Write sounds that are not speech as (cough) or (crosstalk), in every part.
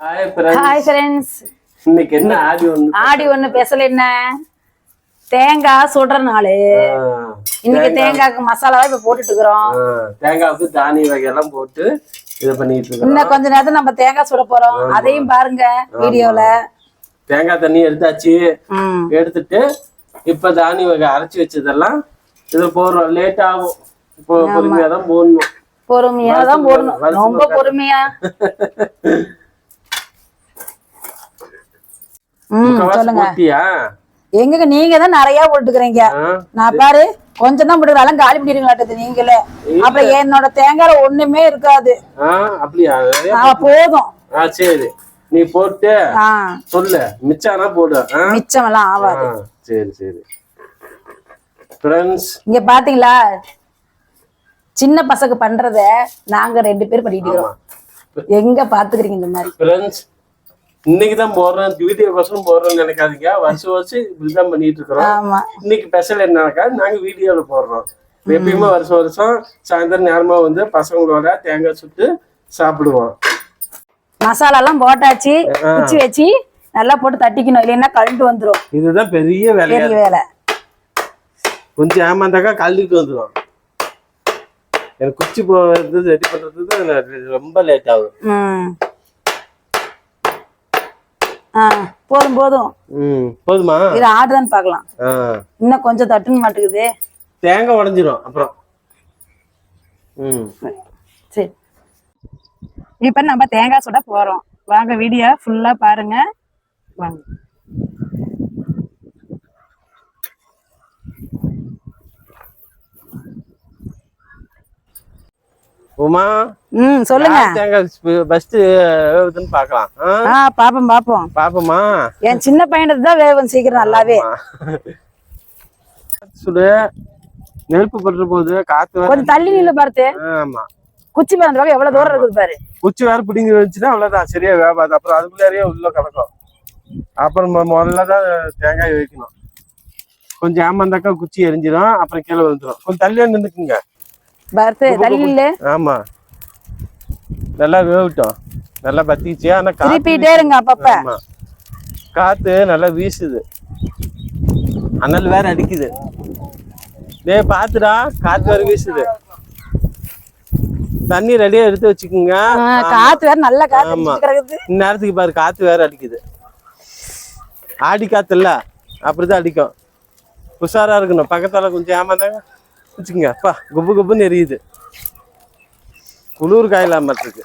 Hi friends இன்னைக்கு என்ன ஆடி ஒண்ணு ஆடி ஒண்ணு பெசல் என்ன? தேங்காய் சுடுற நாள். இன்னைக்கு தேங்காய்க்கு மசாலாவை இப்ப போட்டுட்டு இருக்கிறோம் தேங்காய்க்கு தானிய வகையெல்லாம் போட்டு இதை பண்ணிட்டு இருக்கோம் இன்னும் கொஞ்ச நேரத்துல நம்ம தேங்காய் சுட போறோம். அதையும் பாருங்க வீடியோல. தேங்காய் தண்ணி எடுத்தாச்சு. எடுத்துட்டு இப்ப தானிய வகை அரைச்சி வச்சதெல்லாம் இதை போடுறோம். லேட் ஆகும். இப்போ பொறுமையா தான் போடணும். பொறுமையா தான் போடணும். ரொம்ப பொறுமையா ம் முக்கால்வாசி சொல்லுங்க. எங்க நீங்க தான் நிறைய போட்டுக்கிறீங்க. நான் பாரு கொஞ்சம் தான் போட்டுக்கிறேன். காலி பண்ணிடுங்களாட்டது நீங்களே. அப்புறம் என்னோட தேங்காய் ஒண்ணுமே இருக்காது. அப்படியா? போதும். சரி. நீ போட்டு சொல்லு. மிச்சானா போடு. ஆ? மிச்சமெல்லாம் ஆவாது. சரி சரி. ஃப்ரெண்ட்ஸ் இங்க பாத்தீங்களா? சின்ன பசங்க பண்றத நாங்க ரெண்டு பேர் பண்ணிட்டு இருக்கோம் எங்க பாத்துக்கிறீங்க இந்த மாதிரி? ஃப்ரெண்ட்ஸ் இன்னைக்கு தான் போடுறோம் வீடியோ கோசம் போடுறோம்னு நினைக்காதீங்க. வருஷம் வருஷம் இப்படிதான் பண்ணிட்டு இருக்கிறோம். இன்னைக்கு ஸ்பெஷல் என்னக்கா நாங்க வீடியோல போடுறோம். எப்பயுமே வருஷம் வருஷம் சாயந்தரம் நேரமா வந்து பசங்களோட தேங்காய் சுட்டு சாப்பிடுவோம். மசாலா எல்லாம் போட்டாச்சு குச்சி வச்சு நல்லா போட்டு தட்டிக்கணும். இல்லைன்னா கழுண்டு வந்துரும். இதுதான் பெரிய வேலையா பெரிய வேலை. கொஞ்சம் ஏமாந்தாக்கா கழுவிட்டு வந்துடும் எனக்கு குச்சி போகிறது ரெடி பண்றது தான் ரொம்ப லேட் ஆகும். போதும் போதும். போதுமா? இது ஆடுதான்னு பார்க்கலாம். இன்னும் கொஞ்சம் தட்டுன்னு மாட்டுக்குது. தேங்காய் உடஞ்சிரும் அப்புறம். சரி. இப்போ நம்ம தேங்காய் சுட போறோம். வாங்க வீடியோ ஃபுல்லா பாருங்க. வாங்க. உமா ம் சொல்லுங்க. தேங்காய் ஃபர்ஸ்ட் வேவுதுன்னு பார்க்கலாம். ஆ? பாப்போம் பாப்போம். பாப்போமா? என் சின்ன பையனுக்கு தான் வேகும் சீக்கிரம் நல்லாவே. சுடு நெருப்பு பட்டுற போது காத்து கொஞ்சம் தள்ளி நில்லு பார்த்து. ஆமா. குச்சி பறந்த பக்கம் எவ்வளவு தூரம் இருக்குது பாரு. குச்சி வேற பிடிங்கி வச்சுன்னா அவ்வளவுதான் சரியா வேகாது அப்புறம் அதுக்குள்ளாரையே உள்ள கிடக்கும். அப்புறம் மொ- முதல்ல தான் தேங்காய் வைக்கணும். கொஞ்சம் ஏமாந்தாக்கா குச்சி எரிஞ்சிடும் அப்புறம் கீழே விழுந்துரும். கொஞ்சம் தள்ளியே நின்றுக்குங்க. பார்த்து தள்ளி நில்லு ஆமா. நல்லா வேகட்டும். நல்லா பத்திச்சு ஆனா காத்து திருப்பிட்டே இருங்க அப்பப்ப. காத்து நல்லா வீசுது. அனல் வேற அடிக்குது. டேய் பாத்துடா. காத்து வேற வீசுது. தண்ணி ரெடியா எடுத்து வச்சுக்கோங்க. காத்து வேற நல்ல காத்து ஆமா. இந்நேரத்துக்கு பாரு காத்து வேற அடிக்குது. ஆடி காத்து இல்ல அப்படிதான் அடிக்கும். உஷாரா இருக்கணும். பக்கத்தால கொஞ்சம் ஏமாந்தாங்க. வச்சுக்கோங்க. அப்பா குப்பு குப்புன்னு எரியுது. குளிர் காயலாம் இருக்கு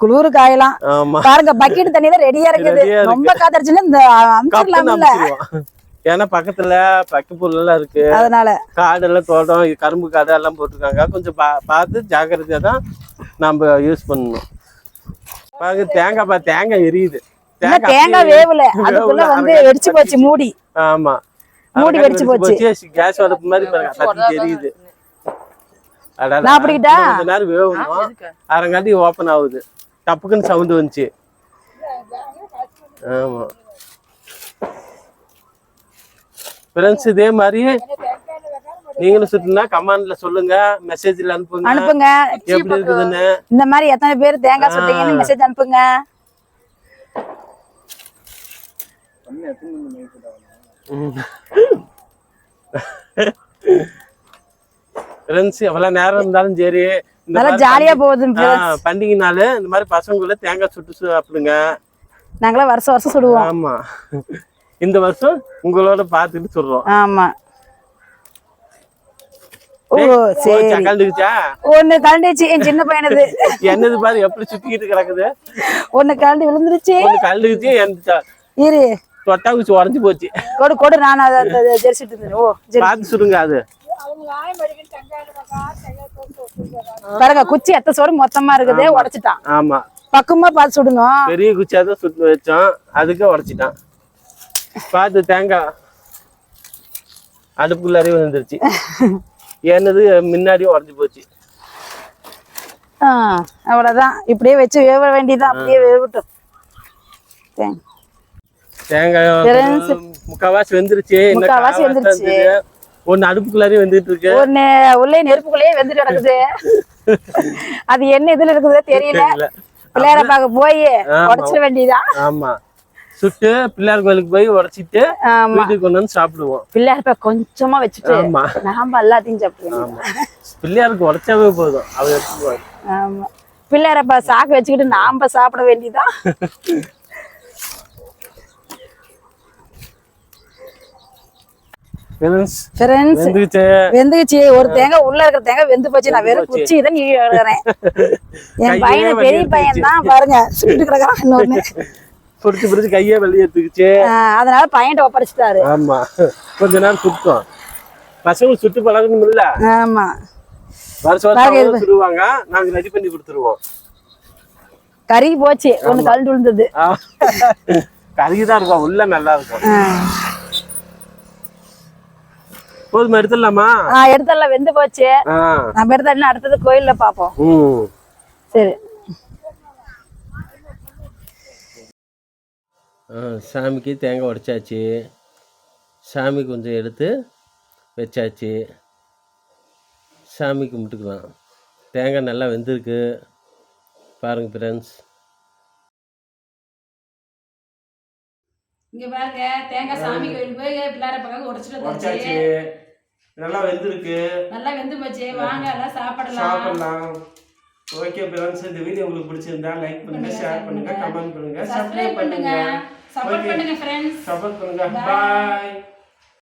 குளிர் காயலாம் ஆமா. பாருங்க பக்கெட் தண்ணியில ரெடியா இருக்குது. ரொம்ப காத்தடிச்சுன்னா இந்த அமுச்சிடுவோம் ஏன்னா பக்கத்துல பக்க புல்லெல்லாம் இருக்கு. அதனால. காடெல்லாம் தோட்டம் கரும்பு காடு எல்லாம் போட்டிருக்காங்க. கொஞ்சம் பா பார்த்து ஜாக்கிரதையா தான் நம்ம யூஸ் பண்ணணும். பாருங்க தேங்காய் பா தேங்காய் எரியுது. தேங்காய் வேவல. அதுக்குள்ள வந்து வெடிச்சு போச்சு மூடி. ஆமா. மூடி வெடிச்சு வெடிச்சு கேஸ் அடுப்பு மாதிரி தெரியுது. அடடா, நான் அப்படிக்கிட்டா? கொஞ்ச நேரம் வேகணும். அரங்காட்டி ஓப்பன் ஆகுது. டப்புக்குன்னு சவுண்ட் வந்துச்சு. ஆமா. ஃப்ரெண்ட்ஸ் இதே மாதிரி நீங்களும் சுட்டுனா கமெண்ட்ல சொல்லுங்க மெசேஜ்ல அனுப்புங்க. அனுப்புங்க. எப்படி இருக்குதுன்னு. இந்த மாதிரி எத்தனை பேர் தேங்காய் சுட்டீங்கன்னு மெசேஜ் அனுப்புங்க. ஃப்ரெண்ட்ஸ் எவ்வளவு நேரம் இருந்தாலும் சரி நல்லா ஜாலியா போகுது பண்டிகை நாள் இந்த மாதிரி பசங்களுக்குள்ள தேங்காய் சுட்டு சாப்பிடுங்க. நாங்களாம் வருஷம் வருஷம் சுடுவோம். ஆமா. இந்த வருஷம் உங்களோட பார்த்துட்டு சொல்றோம். ஆமா. ஓ சரி. கலந்துக்குச்சா? ஒண்ணு கலண்டுச்சு என் சின்ன பையனது. என்னது பாரு எப்படி சுத்திக்கிட்டு கிடக்குது? ஒண்ணு கலண்டு விழுந்துருச்சு. ஒண்ணு இரு. தொட்டா குச்சி உடஞ்சு போச்சு. கொடு கொடு நான் அதை இருந்தேன். ஓ பார்த்து சுடுங்க அது. பாருங்க குச்சி எத்த சோறு மொத்தமா இருக்குது உடைச்சிட்டான். ஆமா. பக்குவமா பார்த்து சுடணும். பெரிய குச்சியா தான் சுட்டு வச்சோம். அதுக்கு உடைச்சிட்டான். பார்த்து தேங்காய் அடுப்புக்குள்ளாரே வந்துருச்சு. என்னது முன்னாடி உடஞ்சு போச்சு. அவ்வளவுதான். இப்படியே வச்சு வேவ வேண்டியதான் அப்படியே வேகட்டும் தேங்க் தேங்காய். முக்காவாசி வெந்துருச்சு. முக்காவாசி வெந்துருச்சு. ஒண்ணு அடுப்புக்குள்ளாரே வந்துட்டு இருக்கு ஒண்ணு உள்ளே நெருப்புக்குள்ளேயே வெந்துட்டு கிடக்குது. (laughs) அது என்ன இதுல இருக்குதோ தெரியல. பிள்ளையார பார்க்க போய். உடச்சிட வேண்டியதான் ஆமா. சுட்டு பிள்ளையார் கோயிலுக்கு போய் உடைச்சிட்டு வீட்டுக்கு கொண்டு வந்து சாப்பிடுவோம். பிள்ளையார கொஞ்சமா வச்சுட்டு நாம எல்லாத்தையும் சாப்பிடுவோம். பிள்ளையாருக்கு உடைச்சாவே போதும். அவர் எடுத்துக்குவாங்க ஆமா. பிள்ளையாரப்பா சாக்கு வச்சுக்கிட்டு நாம சாப்பிட வேண்டியதான் (laughs) வெந்துக்குச்சு ஒரு தேங்காய் உள்ள இருக்கிற தேங்காய் வெந்து போச்சு. நான் வெறும் குச்சி தான் நீ எழுதுறேன். (laughs) என் பையன் பெரிய பையன் தான் பாருங்க. சுட்டு கிடக்குறான் இன்னொன்னு. (laughs) பிடிச்சி பிடிச்சி கையே வெளியே அதனால பையன்ட்ட ஒப்படைச்சிட்டாரு. ஆமா. கொஞ்ச நேரம் சுத்தம் பசங்க சுட்டு பழகணும் இல்ல. ஆமா. வருஷம் சுடுவாங்க. நாங்க ரெடி பண்ணி கொடுத்துருவோம். கறி போச்சு. ஒண்ணு கல் விழுந்தது. கருகிதான் இருக்கும். உள்ள நல்லா இருக்கும். போதுமா எடுத்துடலாமா? ஆஹ் எடுத்தெல்லாம் வெந்து போச்சு. நம்ம எடுத்தா அடுத்தது கோயில்ல பாப்போம் ம். சரி. ஆ, சாமிக்கு தேங்காய் உடைச்சாச்சு. சாமி கொஞ்சம் எடுத்து வச்சாச்சு. சாமி கும்பிட்டுக்கலாம். தேங்காய் நல்லா வெந்திருக்கு. பாருங்க ஃப்ரெண்ட்ஸ் இங்க பாருங்க தேங்காய் சாமி கோயில் போய் பிள்ளையார பக்கம் உடைச்சிட்டு உடைச்சாச்சு. நல்லா வெந்திருக்கு. நல்லா வெந்து போச்சு. வாங்க எல்லாம் சாப்பிடலாம். சாப்பிடலாம். ஓகே ஃப்ரெண்ட்ஸ் இந்த வீடியோ உங்களுக்கு பிடிச்சிருந்தா லைக் பண்ணுங்க ஷேர் பண்ணுங்க. கமெண்ட் பண்ணுங்க சப்ஸ்கிரைப் பண்ணுங்க. சப்போர்ட். பண்ணுங்க ஃப்ரெண்ட்ஸ் சப்போர்ட் பண்ணுங்க. பாய்